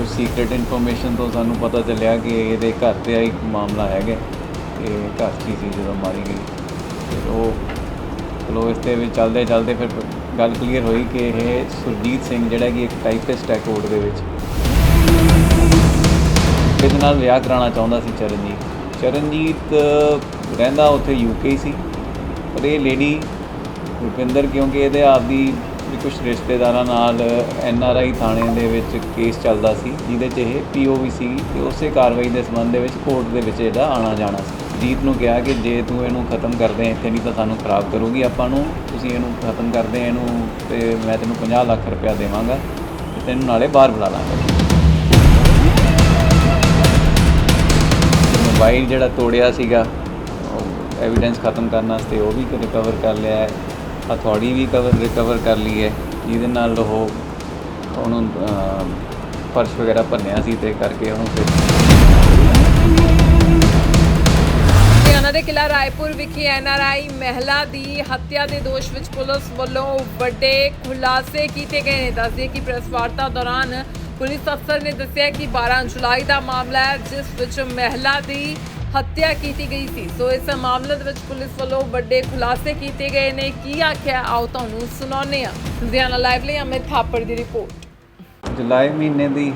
ਕੁਝ secret information ਤੋਂ ਸਾਨੂੰ ਪਤਾ ਚੱਲਿਆ ਕਿ ਇਹਦੇ ਘਰ ਤੇ ਆ ਇੱਕ ਮਾਮਲਾ ਹੈਗਾ। ਇਹ ਘਰ 'ਚ ਹੀ ਸੀ ਜਦੋਂ ਮਾਰੀ ਗਈ। ਫਿਰ ਉਹ ਚਲੋ ਇਸ 'ਤੇ ਵਿੱਚ ਚੱਲਦੇ ਚੱਲਦੇ ਫਿਰ ਗੱਲ ਕਲੀਅਰ ਹੋਈ ਕਿ ਇਹ ਸੁਰਜੀਤ ਸਿੰਘ ਜਿਹੜਾ ਕਿ ਇੱਕ ਟਾਈਪਿਸਟ ਹੈ ਕੋਰਟ ਦੇ ਵਿੱਚ। ਇਹਦੇ ਨਾਲ ਵਿਆਹ ਕਰਾਉਣਾ ਚਾਹੁੰਦਾ ਸੀ ਚਰਨਜੀਤ। ਚਰਨਜੀਤ ਰਹਿੰਦਾ ਉੱਥੇ ਯੂਕੇ ਸੀ। ਪਰ ਇਹ ਲੇਡੀ ਰੁਪਿੰਦਰ ਕਿਉਂਕਿ ਇਹਦੇ ਆਪਦੀ ਵੀ ਕੁਝ ਰਿਸ਼ਤੇਦਾਰਾਂ ਨਾਲ ਐਨ ਆਰ ਆਈ ਥਾਣੇ ਦੇ ਵਿੱਚ ਕੇਸ ਚੱਲਦਾ ਸੀ, ਜਿਹਦੇ 'ਚ ਇਹ ਪੀਓਵੀ ਸੀ ਤੇ ਉਸੇ ਕਾਰਵਾਈ ਦੇ ਸੰਬੰਧ ਦੇ ਵਿੱਚ ਕੋਰਟ ਦੇ ਵਿੱਚ ਇਹਦਾ ਆਣਾ ਜਾਣਾ ਸੀ। ਜੀਤ ਨੂੰ ਕਿਹਾ ਕਿ ਜੇ ਤੂੰ ਇਹਨੂੰ ਖਤਮ ਕਰਦੇ ਇੱਥੇ ਨਹੀਂ ਤਾਂ ਸਾਨੂੰ ਖਰਾਬ ਕਰੂਗੀ, ਆਪਾਂ ਨੂੰ ਤੁਸੀਂ ਇਹਨੂੰ ਖਤਮ ਕਰਦੇ ਇਹਨੂੰ ਤੇ ਮੈਂ ਤੈਨੂੰ 50 ਲੱਖ ਰੁਪਇਆ ਦੇਵਾਂਗਾ ਤੇ ਤੈਨੂੰ ਨਾਲੇ ਬਾਹਰ ਬੁਲਾ ਲਾਂਗਾ। ਮੋਬਾਈਲ ਜਿਹੜਾ ਤੋੜਿਆ ਸੀਗਾ ਐਵੀਡੈਂਸ ਖਤਮ ਕਰਨ ਵਾਸਤੇ ਉਹ ਵੀ ਰਿਕਵਰ ਕਰ ਲਿਆ ਹੈ। ਹਥੌੜੀ ਵੀ ਕਵਰ ਰਿਕਵਰ ਕਰ ਲਈ ਹੈ ਜਿਹਦੇ ਨਾਲ ਉਹ ਉਹਨੂੰ ਅਹ, ਵਗੈਰਾ ਭੰਨਿਆ ਸੀ ਤੇ ਕਰਕੇ ਉਹਨੂੰ ਹਰਿਆਣਾ ਦੇ ਕਿਲਾ ਰਾਏਪੁਰ ਵਿਖੇ ਐਨਆਰਆਈ ਮਹਿਲਾ ਦੀ ਹੱਤਿਆ ਦੇ ਦੋਸ਼ ਵਿੱਚ ਪੁਲਿਸ ਵੱਲੋਂ ਵੱਡੇ ਖੁਲਾਸੇ ਕੀਤੇ ਗਏ ਨੇ। ਦੱਸਦੇ ਕਿ ਪ੍ਰੈਸ ਵਾਰਤਾ ਦੌਰਾਨ ਪੁਲਿਸ ਅਫਸਰ ਨੇ ਦੱਸਿਆ ਕਿ 12 ਜੁਲਾਈ ਦਾ ਮਾਮਲਾ ਹੈ ਜਿਸ ਵਿੱਚ ਮਹਿਲਾ ਦੀ ਹੱਤਿਆ ਕੀਤੀ ਗਈ ਸੀ। ਸੋ ਇਸ ਮਾਮਲੇ ਦੇ ਵਿੱਚ ਪੁਲਿਸ ਵੱਲੋਂ ਵੱਡੇ ਖੁਲਾਸੇ ਕੀਤੇ ਗਏ ਨੇ। ਕੀ ਆਖਿਆ? ਆਓ ਤੁਹਾਨੂੰ ਸੁਣਾਉਂਦੇ ਹਾਂ। ਲੁਧਿਆਣਾ ਲਾਈਵ ਲਈ ਅਮਿਤ ਥਾਪੜ ਦੀ ਰਿਪੋਰਟ। ਜੁਲਾਈ ਮਹੀਨੇ ਦੀ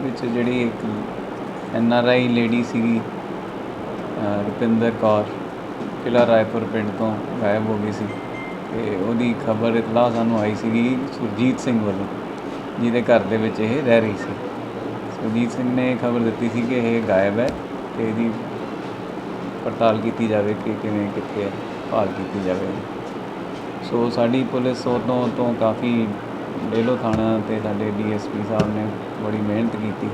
ਵਿੱਚ ਜਿਹੜੀ ਇੱਕ ਐਨ ਆਰ ਆਈ ਲੇਡੀ ਸੀਗੀ ਰੁਪਿੰਦਰ ਕੌਰ ਕਿਲਾ ਰਾਏਪੁਰ ਪਿੰਡ ਤੋਂ ਗਾਇਬ ਹੋ ਗਈ ਸੀ। ਤੇ ਉਹਦੀ ਖਬਰ, ਇਤਲਾਹ ਸਾਨੂੰ ਆਈ ਸੀਗੀ ਸੁਰਜੀਤ ਸਿੰਘ ਵੱਲੋਂ, ਜਿਹਦੇ ਘਰ ਦੇ ਵਿੱਚ ਇਹ ਰਹਿ ਰਹੀ ਸੀ। ਸੁਰਜੀਤ ਸਿੰਘ ਨੇ ਖਬਰ ਦਿੱਤੀ ਸੀ ਕਿ ਇਹ ਗਾਇਬ ਹੈ ਤੇ ਇਹਦੀ ਪੜਤਾਲ ਕੀਤੀ ਜਾਵੇ ਕਿ ਕਿਵੇਂ ਕਿੱਥੇ ਹੈ ਭਾਲ ਕੀਤੀ ਜਾਵੇ। ਸੋ ਸਾਡੀ ਪੁਲਿਸ ਉਦੋਂ ਤੋਂ ਕਾਫੀ ਡੇਲੋ ਥਾਣਾ ਤੇ ਸਾਡੇ ਡੀਐਸਪੀ ਸਾਹਿਬ ਨੇ ਬੜੀ ਮਿਹਨਤ ਕੀਤੀ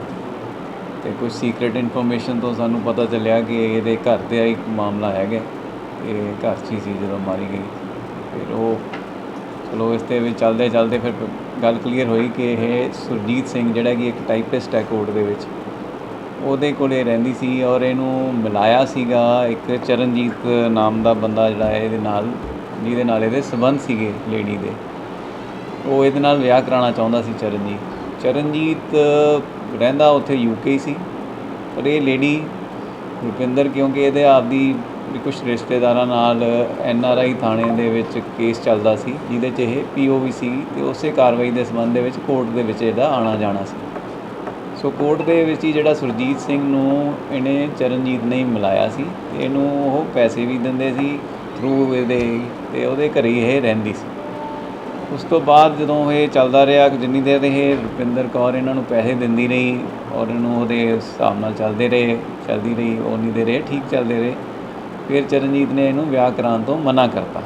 ਤੇ ਕੁਝ ਸੀਕ੍ਰੀਟ ਇਨਫੋਰਮੇਸ਼ਨ ਤੋਂ ਸਾਨੂੰ ਪਤਾ ਚੱਲਿਆ ਕਿ ਇਹਦੇ ਘਰ ਤੇ ਇੱਕ ਮਾਮਲਾ ਹੈਗਾ, ਇਹ ਘਰ 'ਚ ਹੀ ਸੀ ਜਦੋਂ ਮਾਰੀ ਗਈ। ਫਿਰ ਉਹ ਚਲੋ ਇਸ 'ਤੇ ਵੀ ਚੱਲਦੇ ਚੱਲਦੇ ਫਿਰ ਗੱਲ ਕਲੀਅਰ ਹੋਈ ਕਿ ਇਹ ਸੁਰਜੀਤ ਸਿੰਘ ਜਿਹੜਾ ਕਿ ਇੱਕ ਟਾਈਪਿਸਟ ਹੈ ਕੋਰਟ ਦੇ ਵਿੱਚ ਉਹਦੇ ਕੋਲੇ ਰਹਿੰਦੀ ਸੀ ਔਰ ਇਹਨੂੰ ਮਿਲਾਇਆ ਸੀਗਾ ਇੱਕ ਚਰਨਜੀਤ ਨਾਮ ਦਾ ਬੰਦਾ ਜਿਹੜਾ ਹੈ ਇਹਦੇ ਨਾਲ, ਜਿਹਦੇ ਨਾਲ ਇਹਦੇ ਸਬੰਧ ਸੀਗੇ ਲੇਡੀ ਦੇ। ਉਹ ਇਹਦੇ ਨਾਲ ਵਿਆਹ ਕਰਾਉਣਾ ਚਾਹੁੰਦਾ ਸੀ ਚਰਨਜੀਤ। ਚਰਨਜੀਤ ਰਹਿੰਦਾ ਉੱਥੇ ਯੂਕੇ ਸੀ, ਪਰ ਇਹ ਲੇਡੀ ਰੁਪਿੰਦਰ ਕਿਉਂਕਿ ਇਹਦੇ ਆਪਦੀ ਵੀ ਕੁਝ ਰਿਸ਼ਤੇਦਾਰਾਂ ਨਾਲ ਐਨ ਆਰ ਆਈ ਥਾਣੇ ਦੇ ਵਿੱਚ ਕੇਸ ਚੱਲਦਾ ਸੀ, ਜਿਹਦੇ 'ਚ ਇਹ ਪੀਓਵੀ ਸੀ ਤੇ ਉਸੇ ਕਾਰਵਾਈ ਦੇ ਸੰਬੰਧ ਦੇ ਵਿੱਚ ਕੋਰਟ ਦੇ ਵਿੱਚ ਇਹਦਾ ਆਣਾ ਜਾਣਾ ਸੀ। ਸੋ ਕੋਰਟ ਦੇ ਵਿੱਚ ਹੀ ਜਿਹੜਾ ਸੁਰਜੀਤ ਸਿੰਘ ਨੂੰ ਇਹਨੇ ਚਰਨਜੀਤ ਨੇ ਹੀ ਮਿਲਾਇਆ ਸੀ ਤੇ ਇਹਨੂੰ ਉਹ ਪੈਸੇ ਵੀ ਦਿੰਦੇ ਸੀ ਥਰੂ ਇਹਦੇ ਤੇ ਉਹਦੇ ਘਰੇ ਹੀ ਇਹ ਰਹਿੰਦੀ ਸੀ। ਉਸ ਤੋਂ ਬਾਅਦ ਜਦੋਂ ਇਹ ਚੱਲਦਾ ਰਿਹਾ ਜਿੰਨੀ ਦੇਰ ਇਹ ਰੁਪਿੰਦਰ ਕੌਰ ਇਹਨਾਂ ਨੂੰ ਪੈਸੇ ਦਿੰਦੀ ਰਹੀ ਔਰ ਇਹਨੂੰ ਉਹਦੇ ਹਿਸਾਬ ਨਾਲ ਚੱਲਦੇ ਰਹੇ, ਚੱਲਦੀ ਰਹੀ ਉਨੀ ਦੇਰ ਇਹ ਠੀਕ ਚੱਲਦੇ ਰਹੇ, ਫਿਰ ਚਰਨਜੀਤ ਨੇ ਇਹਨੂੰ ਵਿਆਹ ਕਰਾਉਣ ਤੋਂ ਮਨਾ ਕਰਤਾ।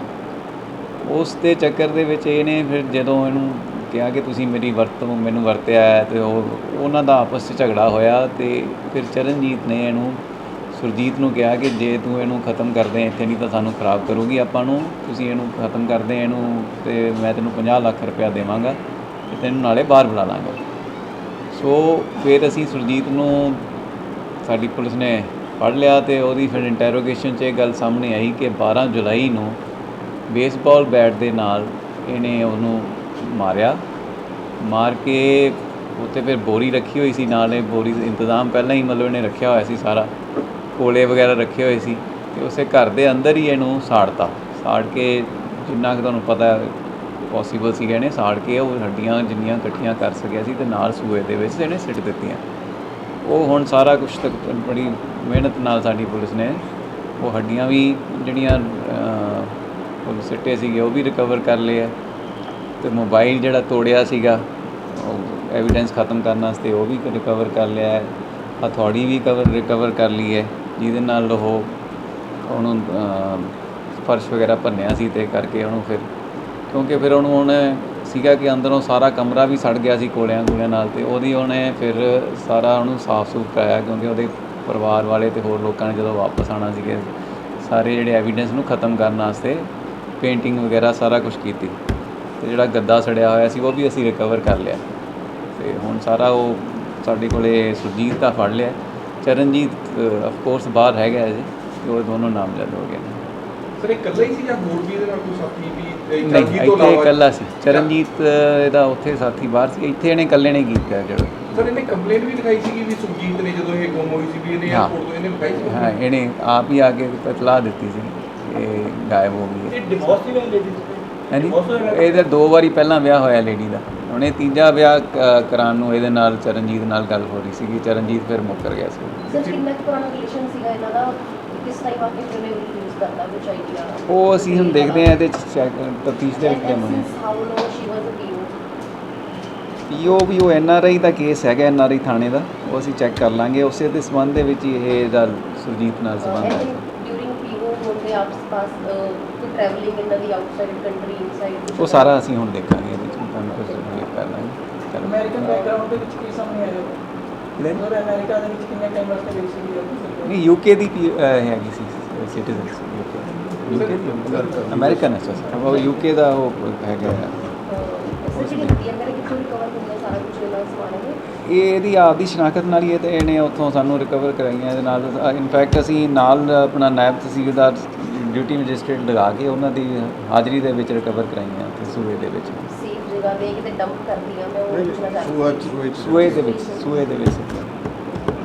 ਉਸ ਦੇ ਚੱਕਰ ਦੇ ਵਿੱਚ ਇਹਨੇ ਫਿਰ ਜਦੋਂ ਇਹਨੂੰ ਕਿਹਾ ਕਿ ਤੁਸੀਂ ਮੇਰੀ ਵਰਤੋਂ, ਮੈਨੂੰ ਵਰਤਿਆ ਹੈ ਤੇ ਉਹ, ਉਹਨਾਂ ਦਾ ਆਪਸ 'ਚ ਝਗੜਾ ਹੋਇਆ ਅਤੇ ਫਿਰ ਚਰਨਜੀਤ ਨੇ ਇਹਨੂੰ, ਸੁਰਜੀਤ ਨੂੰ ਕਿਹਾ ਕਿ ਜੇ ਤੂੰ ਇਹਨੂੰ ਖਤਮ ਕਰਦੇ ਇੱਥੇ ਨਹੀਂ ਤਾਂ ਸਾਨੂੰ ਖਰਾਬ ਕਰੂਗੀ ਆਪਾਂ ਨੂੰ, ਤੁਸੀਂ ਇਹਨੂੰ ਖਤਮ ਕਰਦੇ ਇਹਨੂੰ ਅਤੇ ਮੈਂ ਤੈਨੂੰ 50 ਲੱਖ ਰੁਪਇਆ ਦੇਵਾਂਗਾ ਅਤੇ ਤੈਨੂੰ ਨਾਲੇ ਬਾਹਰ ਬੁਲਾ ਲਾਂਗਾ। ਸੋ ਫਿਰ ਅਸੀਂ ਸੁਰਜੀਤ ਨੂੰ ਸਾਡੀ ਪੁਲਿਸ ਨੇ ਫੜ ਲਿਆ ਤੇ ਉਹਦੀ ਫਿਰ ਇੰਟਰੋਗੇਸ਼ਨ 'ਚ ਇਹ ਗੱਲ ਸਾਹਮਣੇ ਆਈ ਕਿ 12 ਜੁਲਾਈ ਨੂੰ ਬੇਸਬਾਲ ਬੈਟ ਦੇ ਨਾਲ ਇਹਨੇ ਉਹਨੂੰ ਮਾਰਿਆ। ਮਾਰ ਕੇ ਉੱਤੇ ਫਿਰ ਬੋਰੀ ਰੱਖੀ ਹੋਈ ਸੀ ਨਾਲੇ ਬੋਰੀ ਦਾ ਇੰਤਜ਼ਾਮ ਪਹਿਲਾਂ ਹੀ ਮਤਲਬ ਇਹਨੇ ਰੱਖਿਆ ਹੋਇਆ ਸੀ ਸਾਰਾ। ਕੋਲੇ ਵਗੈਰਾ ਰੱਖੇ ਹੋਏ ਸੀ ਤੇ ਉਸੇ ਘਰ ਦੇ ਅੰਦਰ ਹੀ ਇਹਨੂੰ ਸਾੜਤਾ। ਸਾੜ ਕੇ ਜਿੰਨਾ ਕਿ ਤੁਹਾਨੂੰ ਪਤਾ ਪੋਸੀਬਲ ਸੀ ਇਹਨੇ ਸਾੜ ਕੇ ਉਹ ਹੱਡੀਆਂ ਜਿੰਨੀਆਂ ਇਕੱਠੀਆਂ ਕਰ ਸਕਿਆ ਸੀ ਤੇ ਨਾਲ ਸੂਏ ਦੇ ਵਿੱਚ ਇਹਨੇ ਸਿੱਟ ਦਿੱਤੀਆਂ। ਉਹ ਹੁਣ ਸਾਰਾ ਕੁਝ ਤੱਕ ਬੜੀ ਮਿਹਨਤ ਨਾਲ ਸਾਡੀ ਪੁਲਿਸ ਨੇ ਉਹ ਹੱਡੀਆਂ ਵੀ ਜਿਹੜੀਆਂ ਉਹ ਸਿੱਟੇ ਸੀਗੇ ਉਹ ਵੀ ਰਿਕਵਰ ਕਰ ਲਏ ਆ। ਤੇ ਮੋਬਾਈਲ ਜਿਹੜਾ ਤੋੜਿਆ ਸੀਗਾ, ਉਹ ਐਵੀਡੈਂਸ ਖਤਮ ਕਰਨ ਵਾਸਤੇ ਉਹ ਵੀ ਰਿਕਵਰ ਕਰ ਲਿਆ ਹੈ। ਹਥੌੜੀ ਵੀ ਕਵਰ ਰਿਕਵਰ ਕਰ ਲਈ ਹੈ। ਜਿਹਦੇ ਨਾਲ ਉਹ ਉਹਨੂੰ ਫਰਸ਼ ਵਗੈਰਾ ਭੰਨਿਆ ਸੀ ਤੇ ਕਰਕੇ ਉਹਨੂੰ ਫਿਰ, ਕਿਉਂਕਿ ਫਿਰ ਉਹਨੂੰ ਉਹਨੇ ਸੀਗਾ ਕਿ ਅੰਦਰੋਂ ਸਾਰਾ ਕਮਰਾ ਵੀ ਸੜ ਗਿਆ ਸੀ ਕੋਲਿਆਂ ਕੋਲਿਆਂ ਨਾਲ ਤੇ ਉਹਦੀ ਉਹਨੇ ਫਿਰ ਸਾਰਾ ਉਹਨੂੰ ਸਾਫ਼ ਸੂਫ ਕਰਾਇਆ ਕਿਉਂਕਿ ਉਹਦੇ ਪਰਿਵਾਰ ਵਾਲੇ ਤੇ ਹੋਰ ਲੋਕਾਂ ਨੇ ਜਦੋਂ ਵਾਪਸ ਆਣਾ ਸੀਗੇ, ਸਾਰੇ ਜਿਹੜੇ ਐਵੀਡੈਂਸ ਨੂੰ ਖਤਮ ਕਰਨ ਵਾਸਤੇ ਪੇਂਟਿੰਗ ਵਗੈਰਾ ਸਾਰਾ ਕੁਝ ਕੀਤੀ। ਤੇ ਜਿਹੜਾ ਗੱਦਾ ਸੜਿਆ ਹੋਇਆ ਸੀ ਉਹ ਵੀ ਅਸੀਂ ਰਿਕਵਰ ਕਰ ਲਿਆ। ਤੇ ਹੁਣ ਸਾਰਾ ਉਹ ਸਾਡੇ ਕੋਲੇ ਸੁਰਜੀਤ ਦਾ ਫੜ ਲਿਆ। ਚਰਨਜੀਤ ਆਫ ਕੋਰਸ ਬਾਹਰ ਹੈਗਾ ਜੀ ਤੇ ਉਹ ਦੋਨੋਂ ਨਾਮਜ਼ਦ ਹੋ ਗਏ ਨੇ। ਸਰ ਇਹ ਇਕੱਲਾ ਹੀ ਸੀ ਜਾਂ ਹੋਰ ਵੀ ਇਹਦੇ ਨਾਲ ਕੋਈ ਸਾਥੀ ਵੀ ਇਹ ਨਹੀਂ ਚਰਨਜੀਤ ਤੋਂ ਇੱਥੇ ਇਲਾਵਾ ਇਕੱਲਾ ਸੀ। ਚਰਨਜੀਤ ਅ, ਇਹਦਾ ਉੱਥੇ ਸਾਥੀ ਬਾਹਰ ਸੀ। ਇੱਥੇ ਇਹਨੇ ਇਕੱਲੇ ਨੇ ਕੀਤਾ ਜਿਹੜਾ। ਸਰ ਇਹਨੇ ਕੰਪਲੇਂਟ ਵੀ ਲਿਖਾਈ ਸੀਗੀ ਵੀ ਸੁਖਜੀਤ ਨੇ ਜਦੋਂ ਇਹ ਗੁੰਮ ਹੋਈ ਸੀ ਵੀ ਇਹਨੇ ਹਾਂ। 에어ਪੋਰਟ ਤੋਂ ਇਹਨੇ ਲਿਖਾਈ ਸੀ ਹਾਂ ਇਹਨੇ ਆਪ ਹੀ ਆ ਕੇ ਇਤਲਾਹ ਦਿੱਤੀ ਸੀ ਕਿ ਇਹ ਗਾਇਬ ਹੋ ਗਈ ਹੈ। ਇਹ ਡਿਵੋਰਸ ਹੀ ਹੋਇਆ ਲੇਡੀਜ਼ ਹਾਂਜੀ? ਇਹਦੇ ਦੋ ਵਾਰੀ ਪਹਿਲਾਂ ਵਿਆਹ ਹੋਇਆ ਲੇਡੀ ਦਾ। ਹੁਣ ਇਹ ਤੀਜਾ ਵਿਆਹ ਕ- ਕਰਾਉਣ ਨੂੰ ਇਹਦੇ ਨਾਲ ਚਰਨਜੀਤ ਨਾਲ ਗੱਲ ਹੋ ਰਹੀ ਸੀਗੀ। ਚਰਨਜੀਤ ਫਿਰ ਮੁੱਕਰ ਗਿਆ ਸੀ। ਸਰ ਕਿੰਨਾ ਕੁ ਪੁਰਾਣਾ ਰਿਲੇਸ਼ਨ ਸੀਗਾ ਇਹਨਾਂ ਦਾ? ਕਿਸ ਟਾਈਮ ਆ ਕੇ ਕਿਵੇਂ ਯੂਜ਼ ਕਰਦਾ ਕੁਝ ਆਈਡੀਆ ਉਹ ਅਸੀਂ ਹੁਣ ਦੇਖਦੇ ਹਾਂ ਇਹਦੇ ਚ ਤਫਤੀਸ਼ ਦੇ ਵਿੱਚ ਦੇਵਾਂਗੇ ਹਾਊ ਲੋ ਸ਼ੀ ਵਾਸ ਅ ਪੀਓ ਵੀ ਉਹ N R I the case ਹੈਗਾ ਐਨ ਆਰ ਆਈ ਥਾਣੇ ਦਾ। ਉਹ ਅਸੀਂ ਚੈੱਕ ਕਰ ਲਾਂਗੇ। ਉਸੇ ਦੇ ਸੰਬੰਧ ਦੇ ਵਿੱਚ ਹੀ ਇਹ ਇਹਦਾ ਸੁਰਜੀਤ ਨਾਲ ਸੰਬੰਧ ਹੈ। To travelling in the outside country inside ਉਹ ਸਾਰਾ ਅਸੀਂ ਹੁਣ ਦੇਖਾਂਗੇ ਇਹਦੇ ਚ ਤੁਹਾਨੂੰ ਜ਼ਰੂਰ। ਅਮਰੀਕਨ ਬੈਕਗ੍ਰਾਉਂਡ ਦੇ ਵਿੱਚ ਕੀ ਸਾਹਮਣੇ ਆਇਆ ਲੈ। ਉਹ ਅਮਰੀਕਾ ਦੇ ਵਿੱਚ ਕਿੰਨੇ ਟਾਈਮ ਵਾਸਤੇ ਸੀ ਉਹ ਨਹੀਂ ਯੂਕੇ ਦੀ ਹੈਗੀ ਸੀ ਸਿਟੀਜ਼ਨ ਯੂਕੇ ਅਮਰੀਕਨ ਹੈ ਸਰ ਉਹ ਯੂਕੇ ਦਾ ਉਹ ਹੈਗਾ ਹੈ। ਸਰ ਜਿਹੜੀ ਹੱਡੀਆਂ ਮੇਰੇ ਕਿੱਥੋਂ ਰਿਕਵਰ ਹੋਈਆਂ ਸਾਰਾ ਕੁਝ ਇਹਨਾਂ ਦਾ ਸਮਾਨ ਹੈ ਇਹ ਇਹਦੀ ਆਪਦੀ ਸ਼ਨਾਖਤ ਨਾਲ ਹੀ ਇਹ ਤੇ ਇਹਨੇ ਉੱਥੋਂ ਸਾਨੂੰ ਰਿਕਵਰ ਕਰਾਈਆਂ ਇਹਦੇ ਨਾਲ ਇਨਫੈਕਟ ਅਸੀਂ ਨਾਲ ਆਪਣਾ ਨਾਇਬ ਤਹਿਸੀਲਦਾਰ ਡਿਊਟੀ ਮੈਜਿਸਟ੍ਰੇਟ ਲਗਾ ਕੇ ਉਹਨਾਂ ਦੀ ਹਾਜ਼ਰੀ ਦੇ ਵਿੱਚ ਰਿਕਵਰ ਕਰਾਈਆਂ ਤੇ ਸੂਏ ਦੇ ਵਿੱਚ। ਸੇਫ ਜਗ੍ਹਾ ਦੇ ਕਿਤੇ ਡੰਪ ਕਰਦੀ ਆ ਮੈਂ ਉਹ ਪੁੱਛਣਾ ਚਾਹੁੰਦੀ। ਸੂਏ ਦੇ ਵਿੱਚ। ਸੂਏ ਦੇ ਵਿੱਚ।